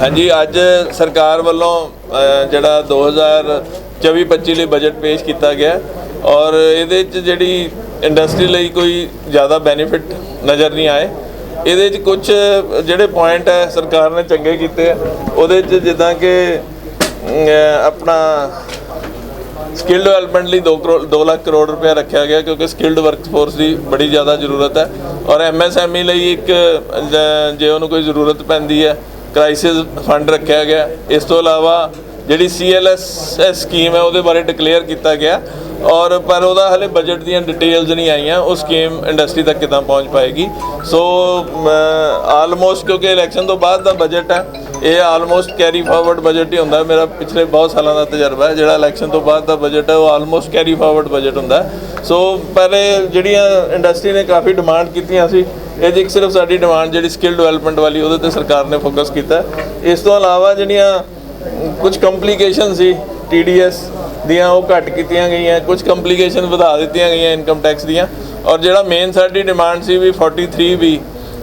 ਹਾਂਜੀ ਅੱਜ ਸਰਕਾਰ ਵੱਲੋਂ ਅ, ਜਿਹੜਾ 2024-25 ਲਈ ਬਜਟ ਪੇਸ਼ ਕੀਤਾ ਗਿਆ ਔਰ ਇਹਦੇ 'ਚ ਜਿਹੜੀ ਇੰਡਸਟਰੀ ਲਈ ਕੋਈ ਜ਼ਿਆਦਾ ਬੈਨੀਫਿਟ ਨਜ਼ਰ ਨਹੀਂ ਆਏ। ਇਹਦੇ 'ਚ ਕੁਝ ਜਿਹੜੇ ਪੁਆਇੰਟ ਹੈ ਸਰਕਾਰ ਨੇ ਚੰਗੇ ਕੀਤੇ ਆ। ਉਹਦੇ 'ਚ ਜਿੱਦਾਂ ਕਿ ਆਪਣਾ ਸਕਿੱਲ ਡਿਵੈਲਪਮੈਂਟ ਲਈ 2 ਕਰੋੜ 2 ਲੱਖ ਕਰੋੜ ਰੁਪਏ ਰੱਖਿਆ ਗਿਆ ਕਿਉਂਕਿ ਸਕਿੱਲਡ ਵਰਕਫੋਰਸ ਦੀ ਬੜੀ ਜ਼ਿਆਦਾ ਜ਼ਰੂਰਤ ਹੈ। ਔਰ ਐਮਐਸਐਮਈ ਲਈ ਇੱਕ ਜੇ ਉਹਨੂੰ ਕੋਈ ਜ਼ਰੂਰਤ ਪੈਂਦੀ ਹੈ ਕ੍ਰਾਈਸਿਸ ਫੰਡ ਰੱਖਿਆ ਗਿਆ। ਇਸ ਤੋਂ ਇਲਾਵਾ ਜਿਹੜੀ ਸੀਐਲਐਸ ਸਕੀਮ ਹੈ, ਉਹਦੇ ਬਾਰੇ ਡਿਕਲੇਅਰ ਕੀਤਾ ਗਿਆ। ਔਰ ਪਰ ਉਹਦਾ ਹਲੇ ਬਜਟ ਦੀਆਂ ਡਿਟੇਲਸ ਨਹੀਂ ਆਈਆਂ। ਉਹ ਸਕੀਮ ਇੰਡਸਟਰੀ ਤੱਕ ਕਿਦਾਂ ਪਹੁੰਚ ਪਾਏਗੀ? ਸੋ ਆਲਮੋਸਟ ਕਿਉਂਕਿ ਇਲੈਕਸ਼ਨ ਤੋਂ ਬਾਅਦ ਦਾ ਬਜਟ ਹੈ, ਇਹ ਆਲਮੋਸਟ ਕੈਰੀ ਫਾਰਵਰਡ ਬਜਟ ਹੀ ਹੁੰਦਾ। ਮੇਰਾ ਪਿਛਲੇ ਬਹੁਤ ਸਾਲਾਂ ਦਾ ਤਜਰਬਾ ਹੈ, ਜਿਹੜਾ ਇਲੈਕਸ਼ਨ ਤੋਂ ਬਾਅਦ ਦਾ ਬਜਟ ਹੈ, ਉਹ ਆਲਮੋਸਟ ਕੈਰੀ ਫਾਰਵਰਡ ਬਜਟ ਹੁੰਦਾ। ਸੋ ਪਹਿਲੇ ਜਿਹੜੀਆਂ ਇੰਡਸਟਰੀ ਨੇ ਕਾਫੀ ਡਿਮਾਂਡ ਕੀਤੀਆਂ ਸੀ ਇਹ 'ਚ ਇੱਕ ਸਿਰਫ ਸਾਡੀ ਡਿਮਾਂਡ ਜਿਹੜੀ ਸਕਿੱਲ ਡਿਵੈਲਪਮੈਂਟ ਵਾਲੀ, ਉਹਦੇ ਤੇ ਸਰਕਾਰ ਨੇ ਫੋਕਸ ਕੀਤਾ। ਇਸ ਤੋਂ ਇਲਾਵਾ ਜਿਹੜੀਆਂ ਕੁਝ ਕੰਪਲਿਕੇਸ਼ਨ ਸੀ ਟੀਡੀਐਸ ਦੀਆਂ, ਉਹ ਘੱਟ ਕੀਤੀਆਂ ਗਈਆਂ ਕੁਝ ਕੰਪਲਿਕੇਸ਼ਨ ਵਧਾ ਦਿੱਤੀਆਂ ਗਈਆਂ ਇਨਕਮ ਟੈਕਸ ਦੀਆਂ। ਔਰ ਜਿਹੜਾ ਮੇਨ ਸਾਡੀ ਡਿਮਾਂਡ ਸੀ ਵੀ 43 ਵੀ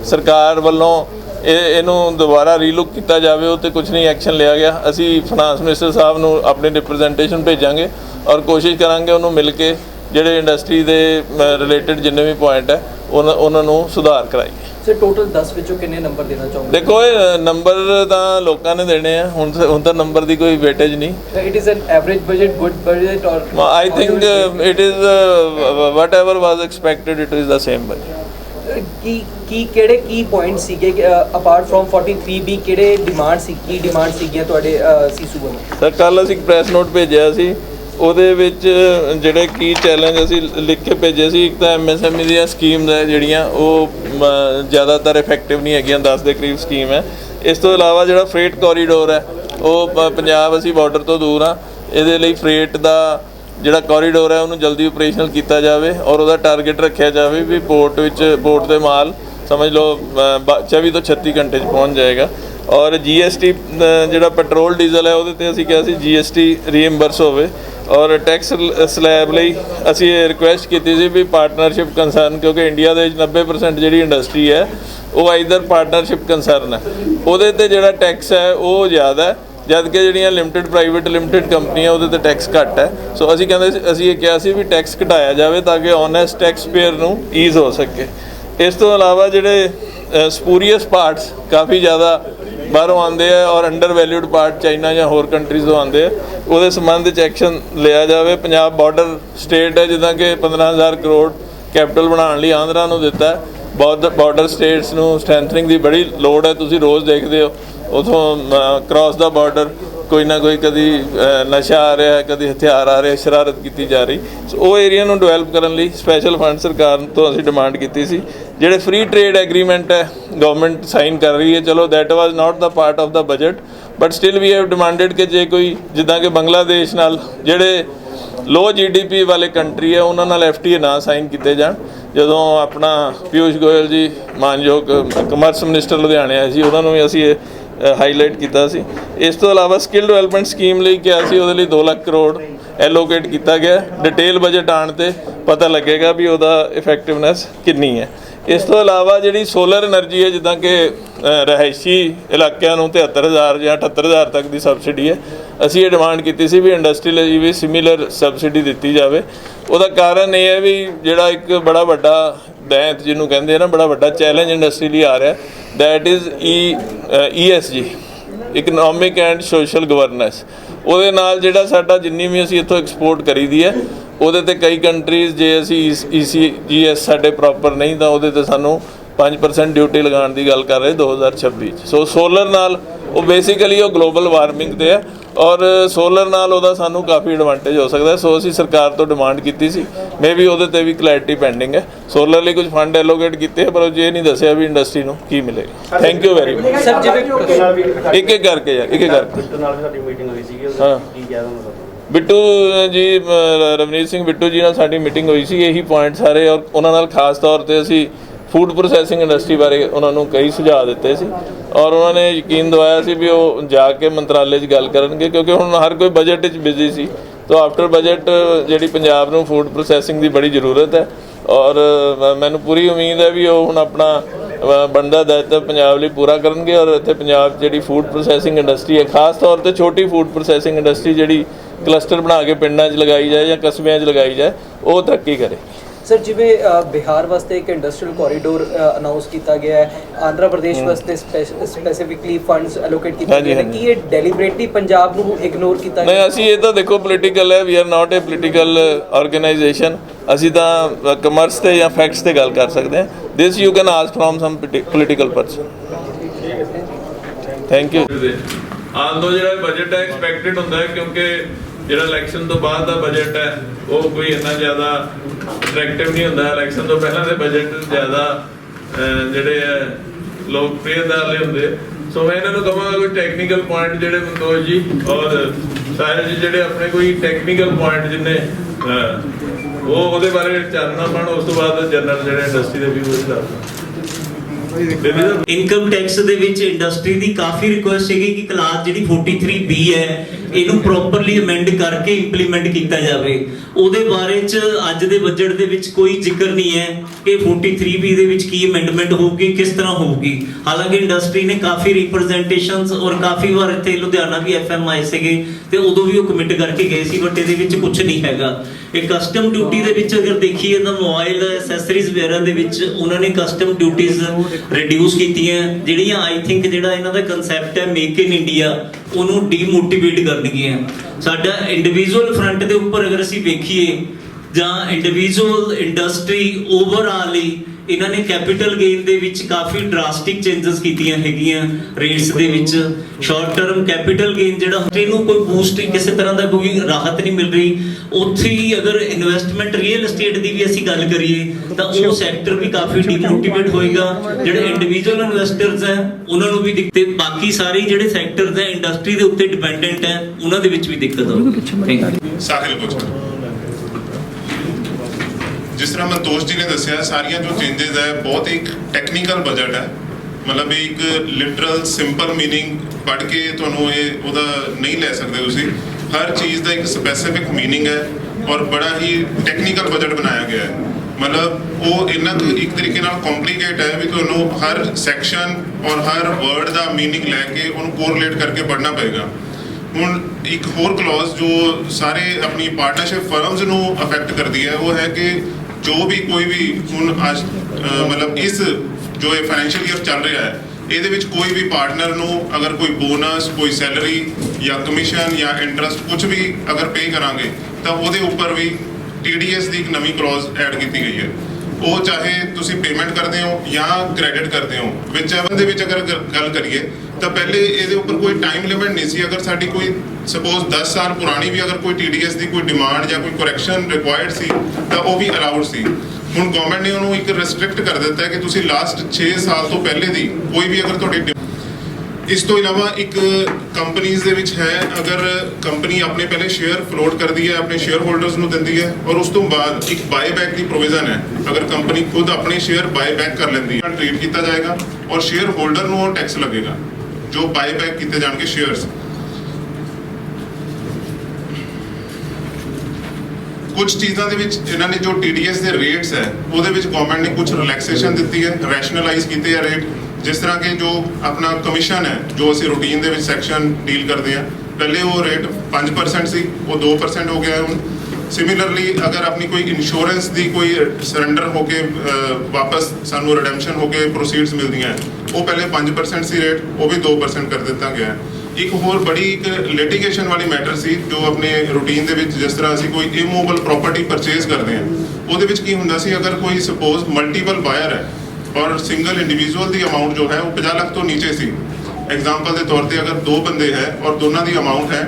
ਸਰਕਾਰ ਵੱਲੋਂ ਇਹ, ਇਹਨੂੰ ਦੁਬਾਰਾ ਰੀਲੁੱਕ ਕੀਤਾ ਜਾਵੇ, ਉਹ ਤੇ ਕੁਝ ਨਹੀਂ ਐਕਸ਼ਨ ਲਿਆ ਗਿਆ। ਅਸੀਂ ਫਾਈਨਾਂਸ ਮਿਨਿਸਟਰ ਸਾਹਿਬ ਨੂੰ ਆਪਣੀ ਰਿਪਰੈਜ਼ੈਂਟੇਸ਼ਨ ਭੇਜਾਂਗੇ ਔਰ ਕੋਸ਼ਿਸ਼ ਕਰਾਂਗੇ ਉਹਨੂੰ ਮਿਲ ਕੇ ਜਿਹੜੇ ਇੰਡਸਟਰੀ ਦੇ ਰਿਲੇਟਡ ਜਿੰਨੇ ਵੀ ਪੁਆਇੰਟ ਹੈ ਉਹਨਾਂ ਨੂੰ ਸੁਧਾਰ ਕਰਾਈਏ। ਸਰ ਟੋਟਲ 10 ਵਿੱਚੋਂ ਕਿੰਨੇ ਨੰਬਰ ਦੇਣਾ ਚਾਹੋਗੇ? ਦੇਖੋ ਇਹ ਨੰਬਰ ਤਾਂ ਲੋਕਾਂ ਨੇ ਦੇਣੇ ਆ। ਹੁਣ ਹੁਣ ਤਾਂ ਨੰਬਰ ਦੀ ਕੋਈ ਵੇਟੇਜ ਨਹੀਂ। It is an average budget good budget ਔਰ think uh, it is uh, whatever was expected, it is the same budget. ਕੀ ਕੀ ਕਿਹੜੇ ਕੀ ਪੁਆਇੰਟ ਸੀਗੇ ਅਪਾਰਟ ਫਰਮ 43 ਵੀ ਕਿਹੜੇ ਡਿਮਾਂਡ ਸੀ ਕੀ ਡਿਮਾਂਡ ਸੀਗੀਆਂ ਤੁਹਾਡੇ ਸੀਸੂ ਵੱਲੋਂ ਸਰ ਕੱਲ ਅਸੀਂ ਇੱਕ ਪ੍ਰੈਸ ਨੋਟ ਭੇਜਿਆ ਸੀ ਉਹਦੇ ਵਿੱਚ ਜਿਹੜੇ ਕੀ ਚੈਲੰਜ ਅਸੀਂ ਲਿਖ ਕੇ ਭੇਜੇ ਸੀ ਇੱਕ ਤਾਂ ਐਮਐਸਐਮਈ ਦੀਆਂ ਸਕੀਮਸ ਹੈ ਜਿਹੜੀਆਂ ਉਹ ਜ਼ਿਆਦਾਤਰ ਇਫੈਕਟਿਵ ਨਹੀਂ ਹੈਗੀਆਂ 10 ਦੇ ਕਰੀਬ ਸਕੀਮ ਹੈ। ਇਸ ਤੋਂ ਇਲਾਵਾ ਜਿਹੜਾ ਫਰੇਟ ਕੋਰੀਡੋਰ ਹੈ ਉਹ ਪੰਜਾਬ ਅਸੀਂ ਬਾਰਡਰ ਤੋਂ ਦੂਰ ਆ ਇਹਦੇ ਲਈ ਫਰੇਟ ਦਾ ਜਿਹੜਾ ਕੋਰੀਡੋਰ ਹੈ ਉਹਨੂੰ ਜਲਦੀ ਆਪਰੇਸ਼ਨਲ ਕੀਤਾ ਜਾਵੇ ਔਰ ਉਹਦਾ ਟਾਰਗੇਟ ਰੱਖਿਆ ਜਾਵੇ ਵੀ ਪੋਰਟ ਵਿੱਚ ਪੋਰਟ ਦੇ ਮਾਲ ਸਮਝ ਲਓ ਅ, 24 ਤੋਂ 36 ਘੰਟੇ 'ਚ ਪਹੁੰਚ ਜਾਏਗਾ। ਔਰ ਜੀਐਸਟੀ ਜਿਹੜਾ ਪੈਟਰੋਲ, ਡੀਜ਼ਲ ਹੈ, ਉਹਦੇ ਤੇ ਅਸੀਂ ਕਿਹਾ ਸੀ ਜੀਐਸਟੀ ਰੀਇੰਬਰਸ ਹੋਵੇ। ਔਰ ਟੈਕਸ ਸਲੈਬ ਲਈ ਅਸੀਂ ਇਹ ਰਿਕੁਐਸਟ ਕੀਤੀ ਸੀ ਵੀ ਪਾਰਟਨਰਸ਼ਿਪ ਕੰਸਰਨ ਕਿਉਂਕਿ ਇੰਡੀਆ ਦੇ ਵਿੱਚ 90% ਜਿਹੜੀ ਇੰਡਸਟਰੀ ਹੈ, ਉਹ ਆਈਦਰ ਪਾਰਟਨਰਸ਼ਿਪ ਕੰਸਰਨ ਹੈ। ਉਹਦੇ ਤੇ ਜਿਹੜਾ ਟੈਕਸ ਹੈ, ਉਹ ਜ਼ਿਆਦਾ ਹੈ ਜਦ ਕਿ ਜਿਹੜੀਆਂ ਲਿਮਟਿਡ ਪ੍ਰਾਈਵੇਟ ਲਿਮਟਿਡ ਕੰਪਨੀਆਂ, ਉਹਦੇ ਤੇ ਟੈਕਸ ਘੱਟ ਹੈ। ਸੋ ਅਸੀਂ ਕਹਿੰਦੇ ਸੀ, ਅਸੀਂ ਇਹ ਕਿਹਾ ਸੀ ਵੀ ਟੈਕਸ ਘਟਾਇਆ ਜਾਵੇ ਤਾਂ ਕਿ ਓਨੈਸਟ ਟੈਕਸ ਪੇਅਰ ਨੂੰ ਈਜ਼ ਹੋ ਸਕੇ। ਇਸ ਤੋਂ ਇਲਾਵਾ ਜਿਹੜੇ ਸਪੂਰੀਅਸ ਪਾਰਟਸ ਕਾਫੀ ਜ਼ਿਆਦਾ ਬਾਹਰੋਂ ਆਉਂਦੇ ਆ ਔਰ ਅੰਡਰ ਵੈਲਿਊਡ ਪਾਰਟ ਚਾਈਨਾ ਜਾਂ ਹੋਰ ਕੰਟਰੀਜ਼ ਤੋਂ ਆਉਂਦੇ ਆ, ਉਹਦੇ ਸੰਬੰਧ ਵਿੱਚ ਐਕਸ਼ਨ ਲਿਆ ਜਾਵੇ। ਪੰਜਾਬ ਬਾਰਡਰ ਸਟੇਟ ਹੈ, ਜਿੱਦਾਂ ਕਿ 15000 ਕਰੋੜ ਕੈਪੀਟਲ ਬਣਾਉਣ ਲਈ ਆਂਧਰਾ ਨੂੰ ਦਿੱਤਾ ਹੈ। ਬਹੁਤ ਬਾਰਡਰ ਸਟੇਟਸ ਨੂੰ ਸਟਰੈਂਥਨਿੰਗ ਦੀ ਬੜੀ ਲੋੜ ਹੈ, ਤੁਸੀਂ ਰੋਜ਼ ਦੇਖਦੇ ਹੋ। ਉਥੋਂ ਕ੍ਰਾਸ ਦਾ ਬਾਰਡਰ ਕੋਈ ਨਾ ਕੋਈ ਕਦੀ ਨਸ਼ਾ ਆ ਰਿਹਾ ਹੈ, ਕਦੀ ਹਥਿਆਰ ਆ ਰਿਹਾ, ਸ਼ਰਾਰਤ ਕੀਤੀ ਜਾ ਰਹੀ। ਸੋ ਉਹ ਏਰੀਆ ਨੂੰ ਡਿਵੈਲਪ ਕਰਨ ਲਈ ਸਪੈਸ਼ਲ ਫੰਡ ਸਰਕਾਰ ਤੋਂ ਅਸੀਂ ਡਿਮਾਂਡ ਕੀਤੀ ਸੀ। ਜਿਹੜੇ ਫ੍ਰੀ ਟ੍ਰੇਡ ਐਗਰੀਮੈਂਟ ਹੈ ਗਵਰਨਮੈਂਟ ਸਾਈਨ ਕਰ ਰਹੀ ਹੈ, ਚਲੋ that was not the part of the budget but still we have demanded ਕਿ ਜੇ ਕੋਈ, ਜਿੱਦਾਂ ਕਿ ਬੰਗਲਾਦੇਸ਼ ਨਾਲ ਜਿਹੜੇ ਲੋ ਜੀਡੀਪੀ ਵਾਲੇ ਕੰਟਰੀ ਹੈ, ਉਹਨਾਂ ਨਾਲ ਐਫਟੀਏ ਨਾ ਸਾਈਨ ਕੀਤੇ ਜਾਣ। ਜਦੋਂ ਆਪਣਾ ਪਿਊਸ਼ ਗੋਇਲ ਜੀ, ਮਾਨਯੋਗ ਕਮਰਸ ਮਿਨਿਸਟਰ ਲੁਧਿਆਣੇ ਆਏ ਸੀ, ਉਹਨਾਂ ਨੂੰ ਵੀ ਅਸੀਂ ਹਾਈਲਾਈਟ ਕੀਤਾ ਸੀ। ਇਸ ਤੋਂ ਇਲਾਵਾ ਸਕਿੱਲ ਡਿਵੈਲਪਮੈਂਟ ਸਕੀਮ ਲਈ ਕਿਹਾ ਸੀ, ਉਹਦੇ ਲਈ 2 ਲੱਖ ਕਰੋੜ ਐਲੋਕੇਟ ਕੀਤਾ ਗਿਆ। ਡਿਟੇਲ ਬਜਟ ਆਣ ਤੇ ਪਤਾ ਲੱਗੇਗਾ ਵੀ ਉਹਦਾ ਇਫੈਕਟਿਵਨੈਸ ਕਿੰਨੀ ਹੈ। ਇਸ ਤੋਂ ਇਲਾਵਾ ਜਿਹੜੀ ਸੋਲਰ એનર્ਜੀ ਹੈ, ਜਿੱਦਾਂ ਕਿ ਰਹਿائشੀ ਇਲਾਕਿਆਂ ਨੂੰ 73000 ਜਾਂ 78000 ਤੱਕ ਦੀ ਸਬਸਿਡੀ ਹੈ। ਅਸੀਂ ਇਹ ਡਿਮਾਂਡ ਕੀਤੀ ਸੀ ਵੀ ਇੰਡਸਟਰੀ ਲਈ ਵੀ ਸਿਮਿਲਰ ਸਬਸਿਡੀ ਦਿੱਤੀ ਜਾਵੇ। ਉਹਦਾ ਕਾਰਨ ਇਹ ਹੈ ਵੀ ਜਿਹੜਾ ਇੱਕ ਬੜਾ ਵੱਡਾ ਦੈਂਤ ਜਿਹਨੂੰ ਕਹਿੰਦੇ ਆ ਨਾ, ਬੜਾ ਵੱਡਾ ਚੈਲੰਜ ਇੰਡਸਟਰੀ ਲਈ ਆ ਰਿਹਾ। That is E ESG economic and social governance ਉਹਦੇ ਨਾਲ ਜਿਹੜਾ ਸਾਡਾ ਜਿੰਨੀ ਵੀ ਅਸੀਂ ਇੱਥੋਂ ਐਕਸਪੋਰਟ ਕਰੀਦੀ ਹੈ, ਉਹਦੇ ਤੇ ਕਈ ਕੰਟਰੀਜ਼ ਜੇ ਅਸੀਂ ਈਸੀਜੀਐਸ ਸਾਡੇ ਪ੍ਰੋਪਰ ਨਹੀਂ ਤਾਂ ਉਹਦੇ ਤੇ ਸਾਨੂੰ 5% ਡਿਊਟੀ ਲਗਾਉਣ ਦੀ ਗੱਲ ਕਰ ਰਹੇ 2026 ਚ। ਸੋ ਸੋਲਰ ਨਾਲ ਉਹ ਬੇਸਿਕਲੀ ਉਹ ਗਲੋਬਲ ਵਾਰਮਿੰਗ ਤੇ ਹੈ ਔਰ ਸੋਲਰ ਨਾਲ ਉਹਦਾ ਸਾਨੂੰ ਕਾਫੀ ਐਡਵਾਂਟੇਜ ਹੋ ਸਕਦਾ ਸੋ ਅਸੀਂ ਸਰਕਾਰ ਤੋਂ ਡਿਮਾਂਡ ਕੀਤੀ ਸੀ। ਮੇ ਵੀ ਉਹਦੇ ਤੇ ਵੀ ਕਲੈਰਿਟੀ ਪੈਂਡਿੰਗ ਹੈ। ਸੋਲਰ ਲਈ ਕੁਝ ਫੰਡ ਐਲੋਕੇਟ ਕੀਤੇ ਪਰ ਉਹ ਜੇ ਨਹੀਂ ਦੱਸਿਆ ਵੀ ਇੰਡਸਟਰੀ ਨੂੰ ਕੀ ਮਿਲੇਗਾ। Thank you very much sir ਜਿਵੇਂ ਨਾਲ ਵੀ ਇੱਕ ਇੱਕ ਕਰਕੇ ਯਾਰ ਇੱਕ ਇੱਕ ਕਰਕੇ। ਬਿੱਟੂ ਨਾਲ ਸਾਡੀ ਮੀਟਿੰਗ ਹੋਈ ਸੀਗੀ ਹਾਂ। ਉਹਦਾ ਕੀ ਕਿਹਾ ਸਰ? ਬਿੱਟੂ ਜੀ ਰਵਨੀਤ ਸਿੰਘ ਬਿੱਟੂ ਜੀ ਨਾਲ ਸਾਡੀ ਮੀਟਿੰਗ ਹੋਈ ਸੀ ਇਹੀ ਪੁਆਇੰਟ ਸਾਰੇ ਔਰ ਉਹਨਾਂ ਨਾਲ ਖਾਸ ਤੌਰ ਤੇ ਅਸੀਂ ਫੂਡ ਪ੍ਰੋਸੈਸਿੰਗ ਇੰਡਸਟਰੀ ਬਾਰੇ ਉਹਨਾਂ ਨੂੰ ਕਈ ਸੁਝਾਅ ਦਿੱਤੇ ਸੀ ਔਰ ਉਹਨਾਂ ਨੇ ਯਕੀਨ ਦਵਾਇਆ ਸੀ ਵੀ ਉਹ ਜਾ ਕੇ ਮੰਤਰਾਲੇ 'ਚ ਗੱਲ ਕਰਨਗੇ ਕਿਉਂਕਿ ਹੁਣ ਹਰ ਕੋਈ ਬਜਟ 'ਚ ਬਿਜ਼ੀ ਸੀ। ਤਾਂ ਆਫਟਰ ਬਜਟ ਜਿਹੜੀ ਪੰਜਾਬ ਨੂੰ ਫੂਡ ਪ੍ਰੋਸੈਸਿੰਗ ਦੀ ਬੜੀ ਜ਼ਰੂਰਤ ਹੈ ਔਰ ਮੈਨੂੰ ਪੂਰੀ ਉਮੀਦ ਹੈ ਵੀ ਉਹ ਹੁਣ ਆਪਣਾ ਅ, ਬਣਦਾ ਦਾਇਿਤਵ ਪੰਜਾਬ ਲਈ ਪੂਰਾ ਕਰਨਗੇ ਔਰ ਇੱਥੇ ਪੰਜਾਬ 'ਚ ਜਿਹੜੀ ਫੂਡ ਪ੍ਰੋਸੈਸਿੰਗ ਇੰਡਸਟਰੀ ਹੈ ਖਾਸ ਤੌਰ ਤੇ ਛੋਟੀ ਫੂਡ ਪ੍ਰੋਸੈਸਿੰਗ ਇੰਡਸਟਰੀ ਜਿਹੜੀ ਕਲਸਟਰ ਬਣਾ ਕੇ ਪਿੰਡਾਂ 'ਚ ਲਗਾਈ ਜਾਏ ਜਾਂ ਕਸਬਿਆਂ 'ਚ ਲਗਾਈ ਜਾਏ ਉਹ ਤਰੱਕੀ ਕਰੇ। ਸਰ ਜਿਵੇਂ ਬਿਹਾਰ ਵਾਸਤੇ ਇੱਕ ਇੰਡਸਟਰੀਅਲ ਕੋਰੀਡੋਰ ਅਨਾਉਂਸ ਕੀਤਾ ਗਿਆ ਹੈ ਆਂਧਰਾ ਪ੍ਰਦੇਸ਼ ਵਾਸਤੇ ਸਪੈਸੀਫਿਕਲੀ ਫੰਡਸ ਅਲੋਕੇਟ ਕੀਤੇ ਗਏ ਨੇ। ਕੀ ਇਹ ਡੈਲੀਬਰੇਟਲੀ ਪੰਜਾਬ ਨੂੰ ਇਗਨੋਰ ਕੀਤਾ ਨਹੀਂ ਅਸੀਂ ਇਹ ਤਾਂ ਦੇਖੋ ਪੋਲੀਟੀਕਲ ਹੈ we are not uh political organisation ਅਸੀਂ ਤਾਂ ਕਮਰਸ ਤੇ ਜਾਂ ਫੈਕਟਸ ਤੇ ਗੱਲ ਕਰ ਸਕਦੇ ਹਾਂ। This you can ask from some political person thank you although ਜਿਹੜਾ ਬਜਟ ਹੈ ਐਕਸਪੈਕਟਡ ਹੁੰਦਾ ਹੈ ਕਿਉਂਕਿ ਜਿਹੜਾ ਇਲੈਕਸ਼ਨ ਤੋਂ ਬਾਅਦ ਦਾ ਬਜਟ ਹੈ, ਉਹ ਕੋਈ ਇੰਨਾ ਜ਼ਿਆਦਾ ਅਟਰੈਕਟਿਵ ਨਹੀਂ ਹੁੰਦਾ। ਇਲੈਕਸ਼ਨ ਤੋਂ ਪਹਿਲਾਂ ਦੇ ਬਜਟ ਜ਼ਿਆਦਾ ਜਿਹੜੇ ਹੈ ਲੋਕਪ੍ਰਿਯਤਾ ਵਾਲੇ ਹੁੰਦੇ। ਸੋ ਮੈਂ ਇਹਨਾਂ ਨੂੰ ਕਹਾਂਗਾ ਕੋਈ ਟੈਕਨੀਕਲ ਪੁਆਇੰਟ ਜਿਹੜੇ ਮੰਤੋਜ ਜੀ ਔਰ ਸਾਹਿਲ ਜੀ ਜਿਹੜੇ ਆਪਣੇ ਕੋਈ ਟੈਕਨੀਕਲ ਪੁਆਇੰਟ ਜਿੰਨੇ ਉਹ ਉਹਦੇ ਬਾਰੇ ਚਾਨਣਾ ਪਾਣ ਉਸ ਤੋਂ ਬਾਅਦ ਜਨਰਲ ਜਿਹੜੇ ਇੰਡਸਟਰੀ ਦੇ ਵੀ ਉਹ ਦੱਸ ਇਨਕਮ ਟੈਕਸ ਦੇ ਵਿੱਚ ਇੰਡਸਟਰੀ ਦੀ ਕਾਫੀ ਰਿਕੁਐਸਟ ਸੀਗੀ ਕਿ ਕਲਾਸ ਜਿਹੜੀ 43B ਹੈ, ਇਹਨੂੰ ਪ੍ਰੋਪਰਲੀ ਅਮੈਂਡ ਕਰਕੇ ਇੰਪਲੀਮੈਂਟ ਕੀਤਾ ਜਾਵੇ। ਉਹਦੇ ਬਾਰੇ ਚ ਅੱਜ ਦੇ ਬਜਟ ਦੇ ਵਿੱਚ ਕੋਈ ਜ਼ਿਕਰ ਨਹੀਂ ਹੈ ਕਿ 43B ਦੇ ਵਿੱਚ ਕੀ ਅਮੈਂਡਮੈਂਟ ਹੋਊਗੀ, ਕਿਸ ਤਰ੍ਹਾਂ ਹੋਊਗੀ। ਹਾਲਾਂਕਿ ਇੰਡਸਟਰੀ ਨੇ ਕਾਫੀ ਰਿਪਰੈਜ਼ੈਂਟੇਸ਼ਨਸ ਔਰ ਕਾਫੀ ਵਾਰ ਇੱਥੇ ਲੁਧਿਆਣਾ ਵੀ ਐਫਐਮ ਆਏ ਸੀਗੇ ਤੇ ਉਦੋਂ ਵੀ ਉਹ ਕਮਿਟ ਕਰਕੇ ਗਏ ਸੀ ਬਟ ਇਹਦੇ ਵਿੱਚ ਕੁਝ ਨਹੀਂ ਹੈਗਾ। ਇਹ ਕਸਟਮ ਡਿਊਟੀ ਦੇ ਵਿੱਚ ਅਗਰ ਦੇਖੀਏ ਤਾਂ ਮੋਬਾਈਲ ਐਕਸੈਸਰੀਜ਼ ਵਗੈਰਾ ਦੇ ਵਿੱਚ ਉਹਨਾਂ ਨੇ ਕਸਟਮ ਡਿਊਟੀਆਂ ਰਿਡਿਊਸ ਕੀਤੀਆਂ। ਜਿਹੜੀਆਂ ਆਈ ਥਿੰਕ ਜਿਹੜਾ ਇਹਨਾਂ ਦਾ ਕਨਸੈਪਟ ਹੈ ਮੇਕ ਇਨ ਇੰਡੀਆ ਉਹਨੂੰ ਡੀਮੋਟੀਵੇਟ ਕਰਨਗੀਆਂ। ਸਾਡਾ ਇੰਡੀਵਿਜੂਅਲ ਫਰੰਟ ਦੇ ਉੱਪਰ ਅਗਰ ਅਸੀਂ ਵੇਖੀਏ ਜਾਂ ਇੰਡੀਵਿਜੂਅਲ ਇੰਡਸਟਰੀ ਓਵਰਆਲ ਹੀ ਇਹਨਾਂ ਨੇ ਕੈਪੀਟਲ ਗੇਨ ਦੇ ਵਿੱਚ ਕਾਫੀ ਡਰਾਸਟਿਕ ਚੇਂਜਸ ਕੀਤੀਆਂ ਹੈਗੀਆਂ ਰੇਟਸ ਦੇ ਵਿੱਚ। ਸ਼ਾਰਟ ਟਰਮ ਕੈਪੀਟਲ ਗੇਨ ਜਿਹੜਾ ਹੁੰਦਾ ਇਹਨੂੰ ਕੋਈ ਬੂਸਟ ਕਿਸੇ ਤਰ੍ਹਾਂ ਦਾ ਕੋਈ ਰਾਹਤ ਨਹੀਂ ਮਿਲ ਰਹੀ। ਉੱਥੇ ਹੀ ਅਗਰ ਇਨਵੈਸਟਮੈਂਟ ਰੀਅਲ ਏਸਟੇਟ ਦੀ ਵੀ ਅਸੀਂ ਗੱਲ ਕਰੀਏ ਤਾਂ ਉਹ ਸੈਕਟਰ ਵੀ ਕਾਫੀ ਡੀਮੋਟੀਵੇਟ ਹੋਏਗਾ। ਜਿਹੜੇ ਇੰਡੀਵਿਜੂਅਲ ਇਨਵੈਸਟਰਸ ਹੈ ਉਹਨਾਂ ਨੂੰ ਵੀ ਦਿੱਕਤ ਬਾਕੀ ਸਾਰੇ ਜਿਹੜੇ ਸੈਕਟਰਸ ਹੈ ਇੰਡਸਟਰੀ ਦੇ ਉੱਤੇ ਡਿਪੈਂਡੈਂਟ ਹੈ ਉਹਨਾਂ ਦੇ ਵਿੱਚ ਵੀ ਦਿੱਕਤ ਆਊਗੀ। ਥੈਂਕ ਯੂ ਸਾਹਿਲ ਪੁੱਛ। ਜਿਸ ਤਰ੍ਹਾਂ ਮਨਤੋਸ਼ ਜੀ ਨੇ ਦੱਸਿਆ ਸਾਰੀਆਂ ਜੋ ਚੇਂਜਸ ਹੈ ਬਹੁਤ ਇੱਕ ਟੈਕਨੀਕਲ ਬਜਟ ਹੈ ਮਤਲਬ ਇਹ ਇੱਕ ਲਿਟਰਲ ਸਿੰਪਲ मीनिंग ਪੜ੍ਹ ਕੇ ਤੁਹਾਨੂੰ ਇਹ ਉਹਦਾ ਨਹੀਂ ਲੈ ਸਕਦੇ ਤੁਸੀਂ ਹਰ ਚੀਜ਼ ਦਾ ਇੱਕ ਸਪੈਸੀਫਿਕ मीनिंग ਹੈ ਔਰ ਬੜਾ ਹੀ ਟੈਕਨੀਕਲ ਬਜਟ ਬਣਾਇਆ ਗਿਆ ਹੈ ਮਤਲਬ ਉਹ ਇੰਨਾ ਕੁ ਇੱਕ ਤਰੀਕੇ ਨਾਲ ਕੰਪਲਿਕੇਟ ਹੈ ਵੀ ਤੁਹਾਨੂੰ ਹਰ ਸੈਕਸ਼ਨ ਔਰ ਹਰ ਵਰਡ ਦਾ मीनिंग ਲੈ ਕੇ ਉਹਨੂੰ ਕੋਰਿਲੇਟ ਕਰਕੇ ਪੜ੍ਹਨਾ ਪਏਗਾ ਹੁਣ ਇੱਕ ਹੋਰ ਕਲੌਜ਼ ਜੋ ਸਾਰੇ ਆਪਣੀ ਪਾਰਟਨਰਸ਼ਿਪ ਫਰਮਸ ਨੂੰ ਅਫੈਕਟ ਕਰਦੀ ਹੈ ਉਹ ਹੈ ਕਿ ਜੋ ਵੀ ਕੋਈ ਵੀ ਹੁਣ ਅੱਜ ਮਤਲਬ ਇਸ ਜੋ ਇਹ ਫਾਈਨੈਂਸ਼ੀਅਲ ਈਅਰ ਚੱਲ ਰਿਹਾ ਹੈ, ਇਹਦੇ ਵਿੱਚ ਕੋਈ ਵੀ ਪਾਰਟਨਰ ਨੂੰ ਅਗਰ ਕੋਈ ਬੋਨਸ ਕੋਈ ਸੈਲਰੀ ਜਾਂ ਕਮਿਸ਼ਨ ਜਾਂ ਇੰਟਰਸਟ ਕੁਝ ਵੀ ਅਗਰ ਪੇ ਕਰਾਂਗੇ, ਤਾਂ ਉਹਦੇ ਉੱਪਰ ਵੀ TDS ਦੀ ਇੱਕ ਨਵੀਂ ਕਲੌਜ਼ ਐਡ ਕੀਤੀ ਗਈ ਹੈ। ਉਹ ਚਾਹੇ ਤੁਸੀਂ ਪੇਮੈਂਟ ਕਰਦੇ ਹੋ ਜਾਂ ਕ੍ਰੈਡਿਟ ਕਰਦੇ ਹੋ ਵਿੱਚ ਦੇ ਵਿੱਚ ਅਗਰ ਗੱਲ ਕਰੀਏ, ਤਾਂ ਪਹਿਲੇ ਇਹਦੇ ਉੱਪਰ ਕੋਈ ਟਾਈਮ ਲਿਮਿਟ ਨਹੀਂ ਸੀ। ਅਗਰ ਸਾਡੀ ਕੋਈ ਸਪੋਜ਼ 10 ਸਾਲ ਪੁਰਾਣੀ ਵੀ ਅਗਰ ਕੋਈ TDS ਦੀ ਕੋਈ ਡਿਮਾਂਡ ਜਾਂ ਕੋਈ ਕਰੈਕਸ਼ਨ ਰਿਕੁਆਇਰਡ ਸੀ, ਤਾਂ ਉਹ ਵੀ ਅਲਾਉਡ ਸੀ। ਹੁਣ ਗਵਰਨਮੈਂਟ ਨੇ ਉਹਨੂੰ ਇੱਕ ਰੈਸਟ੍ਰਿਕਟ ਕਰ ਦਿੱਤਾ ਹੈ ਕਿ ਤੁਸੀਂ ਲਾਸਟ 6 ਸਾਲ ਤੋਂ ਪਹਿਲੇ ਦੀ ਕੋਈ ਵੀ ਅਗਰ ਤੁਹਾਡੀ ਇਸ ਤੋਂ ਇਲਾਵਾ ਇੱਕ ਕੰਪਨੀਆਂ ਦੇ ਵਿੱਚ ਹੈ, ਅਗਰ ਕੰਪਨੀ ਆਪਣੇ ਪਹਿਲੇ ਸ਼ੇਅਰ ਫਲੋਟ ਕਰਦੀ ਹੈ, ਆਪਣੇ ਸ਼ੇਅਰ ਹੋਲਡਰਸ ਨੂੰ ਦਿੰਦੀ ਹੈ, ਔਰ ਉਸ ਤੋਂ ਬਾਅਦ ਇੱਕ ਬਾਏਬੈਕ ਦੀ ਪ੍ਰੋਵੀਜ਼ਨ ਹੈ, ਅਗਰ ਕੰਪਨੀ ਖੁਦ ਆਪਣੇ ਸ਼ੇਅਰ ਬਾਏਬੈਕ ਕਰ ਲੈਂਦੀ ਹੈ ਟ੍ਰੀਟ ਕੀਤਾ ਜਾਏਗਾ, ਔਰ ਸ਼ੇਅਰ ਹੋਲਡਰ ਨੂੰ ਉਹ ਟੈਕਸ ਲੱਗੇਗਾ, ਜੋ ਬਾਏਬੈਕ ਕੀਤੇ ਜਾਣਗੇ ਸ਼ੇਅਰਸ ਕੁਝ ਚੀਜ਼ਾਂ ਦੇ ਵਿੱਚ ਇਹਨਾਂ ਨੇ ਜੋ TDS ਦੇ ਰੇਟਸ ਹੈ, ਉਹਦੇ ਵਿੱਚ ਗਵਰਨਮੈਂਟ ਨੇ ਕੁਝ ਰਿਲੈਕਸੇਸ਼ਨ ਦਿੱਤੀ ਹੈ ਰੈਸ਼ਨਲਾਈਜ਼ ਕੀਤੇ ਆ ਰੇਟ ਜਿਸ ਤਰ੍ਹਾਂ ਕਿ ਜੋ ਆਪਣਾ ਕਮਿਸ਼ਨ ਹੈ ਜੋ ਅਸੀਂ ਰੂਟੀਨ ਦੇ ਵਿੱਚ ਸੈਕਸ਼ਨ ਡੀਲ ਕਰਦੇ ਆ ਪਹਿਲੇ ਉਹ ਰੇਟ 5% ਸੀ ਉਹ 2% ਹੋ ਗਿਆ ਹੁਣ। ਸਿਮਿਲਰਲੀ ਅਗਰ ਆਪਣੀ ਕੋਈ ਇੰਸ਼ੋਰੈਂਸ ਦੀ ਕੋਈ ਸਰੈਂਡਰ ਹੋ ਕੇ ਵਾਪਸ ਸਾਨੂੰ ਰਿਡੈਂਪਸ਼ਨ ਹੋ ਕੇ ਪ੍ਰੋਸੀਡਸ ਮਿਲਦੀਆਂ ਹੈ, ਉਹ ਪਹਿਲੇ 5% ਸੀ ਰੇਟ ਉਹ ਵੀ 2% ਕਰ ਦਿੱਤਾ ਗਿਆ ਇੱਕ ਹੋਰ ਬੜੀ ਇੱਕ ਲਿਟੀਗੇਸ਼ਨ ਵਾਲੀ ਮੈਟਰ ਸੀ ਜੋ ਆਪਣੇ ਰੂਟੀਨ ਦੇ ਵਿੱਚ ਜਿਸ ਤਰ੍ਹਾਂ ਅਸੀਂ ਕੋਈ ਇਮੂਵੇਬਲ ਪ੍ਰਾਪਰਟੀ ਪਰਚੇਸ ਕਰਦੇ ਹਾਂ ਉਹਦੇ ਵਿੱਚ ਕੀ ਹੁੰਦਾ ਸੀ ਅਗਰ ਕੋਈ ਸਪੋਜ਼ ਮਲਟੀਪਲ ਬਾਇਰ ਹੈ ਔਰ ਸਿੰਗਲ ਇੰਡੀਵਿਜੂਅਲ ਦੀ ਅਮਾਉਂਟ ਜੋ ਹੈ ਉਹ 50 ਲੱਖ ਤੋਂ ਨੀਚੇ ਸੀ। ਐਗਜ਼ਾਮਪਲ ਦੇ ਤੌਰ ਤੇ ਅਗਰ ਦੋ ਬੰਦੇ ਹੈ ਔਰ ਦੋਨਾਂ ਦੀ ਅਮਾਉਂਟ ਹੈ,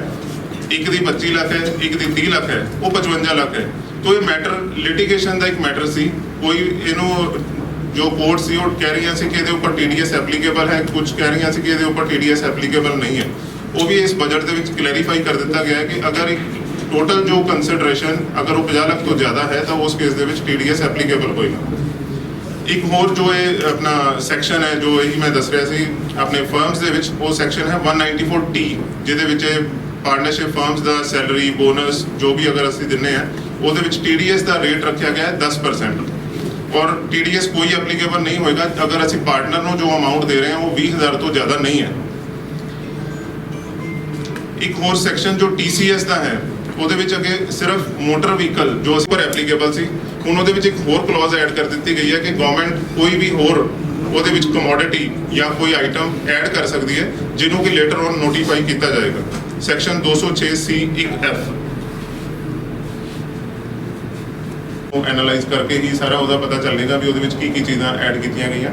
ਇੱਕ ਦੀ 25 ਲੱਖ ਹੈ, ਇੱਕ ਦੀ 30 ਲੱਖ ਹੈ, ਉਹ 55 ਲੱਖ ਹੈ। ਤੋ ਇਹ ਮੈਟਰ ਲਿਟੀਗੇਸ਼ਨ ਦਾ ਇੱਕ ਮੈਟਰ ਸੀ। ਕੋਈ ਇਹਨੂੰ ਜੋ ਕੋਰਟ ਸੀ, ਉਹ ਕਹਿ ਰਹੀਆਂ ਸੀ ਕਿ ਇਹਦੇ ਉੱਪਰ TDS ਐਪਲੀਕੇਬਲ ਹੈ, ਕੁਝ ਕਹਿ ਰਹੀਆਂ ਸੀ ਕਿ ਇਹਦੇ ਉੱਪਰ TDS ਐਪਲੀਕੇਬਲ ਨਹੀਂ ਹੈ। ਉਹ ਵੀ ਇਸ ਬਜਟ ਦੇ ਵਿੱਚ ਕਲੈਰੀਫਾਈ ਕਰ ਦਿੱਤਾ ਗਿਆ ਹੈ ਕਿ ਅਗਰ ਇੱਕ ਟੋਟਲ ਜੋ ਕੰਸੀਡਰੇਸ਼ਨ ਅਗਰ ਉਹ 50 ਲੱਖ ਤੋਂ ਜ਼ਿਆਦਾ ਹੈ, ਤਾਂ ਉਸ ਕੇਸ ਦੇ ਵਿੱਚ TDS ਐਪਲੀਕੇਬਲ ਹੋਏਗਾ। ਇੱਕ ਹੋਰ ਜੋ ਇਹ ਆਪਣਾ ਸੈਕਸ਼ਨ ਹੈ, ਜੋ ਇਹੀ ਮੈਂ ਦੱਸ ਰਿਹਾ ਸੀ, ਆਪਣੇ ਫਰਮਸ ਦੇ ਵਿੱਚ ਉਹ ਸੈਕਸ਼ਨ ਹੈ 194D ਜਿਹਦੇ ਵਿੱਚ ਇਹ ਪਾਰਟਨਰਸ਼ਿਪ ਫਰਮਸ ਦਾ ਸੈਲਰੀ ਬੋਨਸ ਜੋ ਵੀ ਅਗਰ ਅਸੀਂ ਦਿੰਨੇ ਆ, ਉਹਦੇ ਵਿੱਚ TDS ਦਾ ਰੇਟ ਰੱਖਿਆ ਗਿਆ ਹੈ 10% ਔਰ TDS ਕੋਈ ਐਪਲੀਕੇਬਲ ਨਹੀਂ ਹੋਏਗਾ, ਅਗਰ ਅਸੀਂ ਪਾਰਟਨਰ ਨੂੰ ਜੋ ਅਮਾਉਂਟ ਦੇ ਰਹੇ ਹਾਂ, ਉਹ 20000 ਤੋਂ ਜ਼ਿਆਦਾ ਨਹੀਂ ਹੈ। ਇੱਕ ਹੋਰ ਸੈਕਸ਼ਨ ਜੋ TCS ਦਾ ਹੈ, ਉਹਦੇ ਵਿੱਚ ਅੱਗੇ ਸਿਰਫ ਮੋਟਰ ਵਹੀਕਲ ਜੋ ਅਸੀਂ ਪਰ ਐਪਲੀਕੇਬਲ ਸੀ ਹੁਣ ਉਹਦੇ ਵਿੱਚ ਇੱਕ ਹੋਰ ਕਲੌਜ਼ ਐਡ ਕਰ ਦਿੱਤੀ ਗਈ ਹੈ ਕਿ ਗਵਰਨਮੈਂਟ ਕੋਈ ਵੀ ਹੋਰ ਉਹਦੇ ਵਿੱਚ ਕਮੋਡਿਟੀ ਜਾਂ ਕੋਈ ਆਈਟਮ ਐਡ ਕਰ ਸਕਦੀ ਹੈ, ਜਿਹਨੂੰ ਕਿ ਲੇਟਰ ਔਨ ਨੋਟੀਫਾਈ ਕੀਤਾ ਜਾਏਗਾ। ਸੈਕਸ਼ਨ 206 ਸੀ 1 ਐਫ ਉਹ ਐਨਾਲਾਈਜ਼ ਕਰਕੇ ਹੀ ਸਾਰਾ ਉਹਦਾ ਪਤਾ ਚੱਲੇਗਾ ਵੀ ਉਹਦੇ ਵਿੱਚ ਕੀ ਕੀ ਚੀਜ਼ਾਂ ਐਡ ਕੀਤੀਆਂ ਗਈਆਂ।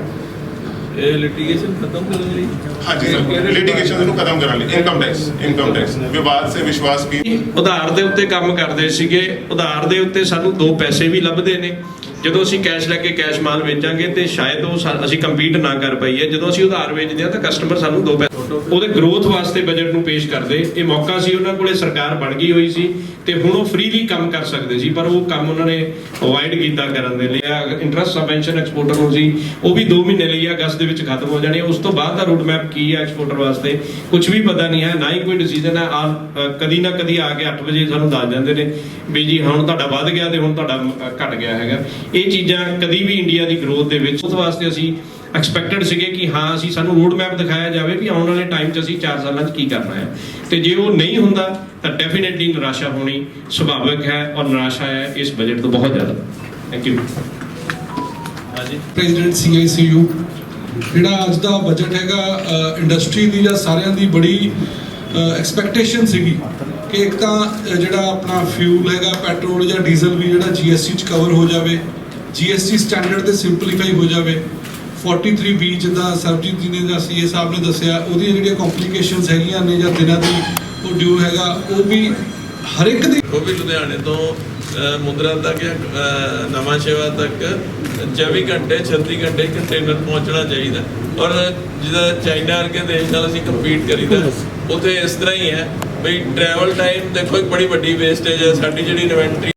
ਇਹ ਲਿਟੀਗੇਸ਼ਨ ਖਤਮ ਕਰਨ ਲਈ ਹਾਂਜੀ ਸਰ ਲਿਟੀਗੇਸ਼ਨ ਨੂੰ ਖਤਮ ਕਰਨ ਲਈ ਇਨਕਮ ਟੈਕਸ ਇਨਕਮ ਟੈਕਸ ਵਿਵਾਦ ਸੇ ਵਿਸ਼ਵਾਸ ਕੀ? ਉਧਾਰ ਦੇ ਉੱਤੇ ਕੰਮ ਕਰਦੇ ਸੀਗੇ ਉਧਾਰ ਦੇ ਉੱਤੇ ਸਾਨੂੰ ਦੋ ਪੈਸੇ ਵੀ ਲੱਭਦੇ ਨੇ। ਜਦੋਂ ਅਸੀਂ ਕੈਸ਼ ਲੈ ਕੇ ਕੈਸ਼ ਮਾਲ ਵੇਚਾਂਗੇ ਤੇ ਸ਼ਾਇਦ ਉਹ ਅਸੀਂ ਕੰਪੀਟ ਨਾ ਕਰ ਪਾਈਏ। ਜਦੋਂ ਅਸੀਂ ਉਧਾਰ ਵੇਚਦੇ ਹਾਂ ਤਾਂ ਕਸਟਮਰ ਸਾਨੂੰ ਦੋ ਪੈਸੇ ਉਹਦੇ ਗਰੋਥ ਵਾਸਤੇ ਬਜਟ ਨੂੰ ਪੇਸ਼ ਕਰਦੇ। ਇਹ ਮੌਕਾ ਸੀ ਉਹਨਾਂ ਕੋਲੇ ਸਰਕਾਰ ਬਣ ਗਈ ਹੋਈ ਸੀ ਤੇ ਹੁਣ ਉਹ ਫ੍ਰੀਲੀ ਕੰਮ ਕਰ ਸਕਦੇ ਸੀ ਪਰ ਉਹ ਕੰਮ ਉਹਨਾਂ ਨੇ ਅਵਾਇਡ ਕੀਤਾ ਕਰਨ ਦੇ ਲਈ। ਇੰਟਰਸਟ ਸਬਵੈਂਸ਼ਨ ਐਕਸਪੋਰਟਰ ਨੂੰ ਸੀ। ਉਹ ਵੀ 2 ਮਹੀਨੇ ਲਈ ਅਗਸਤ ਦੇ ਵਿੱਚ ਖਤਮ ਹੋ ਜਾਣੀ। ਹੈ। ਉਸ ਤੋਂ ਬਾਅਦ ਦਾ ਰੂਟ ਮੈਪ ਕੀ ਹੈ ਐਕਸਪੋਰਟਰ ਵਾਸਤੇ? ਕੁਝ ਵੀ ਪਤਾ ਨਹੀਂ ਹੈ ਨਾ ਹੀ ਕੋਈ ਡਿਸੀਜਨ ਹੈ। ਆ ਕਦੀ ਨਾ ਕਦੀ ਆ ਕੇ 8 ਵਜੇ ਸਾਨੂੰ ਦੱਸ ਜਾਂਦੇ ਨੇ ਵੀ ਜੀ ਹੁਣ ਤੁਹਾਡਾ ਵੱਧ ਗਿਆ ਤੇ ਹੁਣ ਤੁਹਾਡਾ ਅ, ਘਟ ਗਿਆ ਹੈਗਾ। ਇਹ ਚੀਜ਼ਾਂ ਕਦੀ ਵੀ ਇੰਡੀਆ ਦੀ ਗਰੋਥ ਦੇ ਵਿੱਚ, ਉਸ ਵਾਸਤੇ ਅਸੀਂ ਐਕਸਪੈਕਟਡ ਸੀਗੇ ਕਿ ਹਾਂ, ਅਸੀਂ ਸਾਨੂੰ ਰੋਡ ਮੈਪ ਦਿਖਾਇਆ ਜਾਵੇ ਵੀ ਆਉਣ ਵਾਲੇ ਟਾਈਮ 'ਚ ਅਸੀਂ 4 ਸਾਲਾਂ 'ਚ ਕੀ ਕਰਨਾ ਹੈ। ਤੇ ਜੇ ਉਹ ਨਹੀਂ ਹੁੰਦਾ, ਤਾਂ ਡੈਫੀਨਿਟਲੀ ਨਿਰਾਸ਼ਾ ਹੋਣੀ ਸੁਭਾਵਿਕ ਹੈ ਔਰ ਨਿਰਾਸ਼ਾ ਹੈ ਇਸ ਬਜਟ ਤੋਂ ਬਹੁਤ ਜ਼ਿਆਦਾ। ਥੈਂਕ ਯੂ ਹਾਂਜੀ। ਪ੍ਰੈਜ਼ੀਡੈਂਟ ਸੀਆਈਸੀਯੂ ਜਿਹੜਾ ਅੱਜ ਦਾ ਬਜਟ ਹੈਗਾ ਇੰਡਸਟਰੀ ਦੀ ਜਾਂ ਸਾਰਿਆਂ ਦੀ ਬੜੀ ਐਕਸਪੈਕਟੇਸ਼ਨ ਸੀਗੀ ਕਿ ਇੱਕ ਤਾਂ ਜਿਹੜਾ ਆਪਣਾ ਫਿਊਲ ਹੈਗਾ ਪੈਟਰੋਲ ਜਾਂ ਡੀਜ਼ਲ ਵੀ ਜਿਹੜਾ ਜੀਐਸਟੀ ਚ ਕਵਰ ਹੋ ਜਾਵੇ ਜੀਐਸਟੀ ਸਟੈਂਡਰਡ ਤੇ ਸਿੰਪਲੀਫਾਈ ਹੋ ਜਾਵੇ। 43B ਜਿੱਦਾਂ ਸਰਬਜੀਤ ਜੀ ਨੇ ਜਾਂ ਸੀਏ ਸਾਹਿਬ ਨੇ ਦੱਸਿਆ ਉਹਦੀਆਂ ਜਿਹੜੀਆਂ ਕੰਪਲਿਕੇਸ਼ਨਸ ਹੈਗੀਆਂ ਨੇ ਜਾਂ ਦਿਨਾਂ ਦੀ ਉਹ ਡਿਊ ਹੈਗਾ ਉਹ ਵੀ ਹਰ ਇੱਕ ਦੀ ਉਹ ਵੀ ਲੁਧਿਆਣੇ ਤੋਂ ਅ, ਮੁੰਦਰਾ ਤੱਕ ਜਾਂ ਅ, ਨਵਾਂ ਸ਼ੇਵਾ ਤੱਕ 24 ਘੰਟੇ 36 ਘੰਟੇ ਕੰਟੇਨਰ ਪਹੁੰਚਣਾ ਚਾਹੀਦਾ। ਔਰ ਜਿਹਦਾ ਚਾਈਨਾ ਵਰਗੇ ਦੇਸ਼ ਨਾਲ ਅਸੀਂ ਕੰਪੀਟ ਕਰੀਦਾ ਉੱਥੇ ਇਸ ਤਰ੍ਹਾਂ ਹੀ ਹੈ। ਬਈ ਟਰੈਵਲ ਟਾਈਮ ਦੇਖੋ ਇੱਕ ਬੜੀ ਵੱਡੀ ਵੇਸਟੇਜ ਹੈ ਸਾਡੀ ਜਿਹੜੀ ਇਨਵੈਂਟਰੀ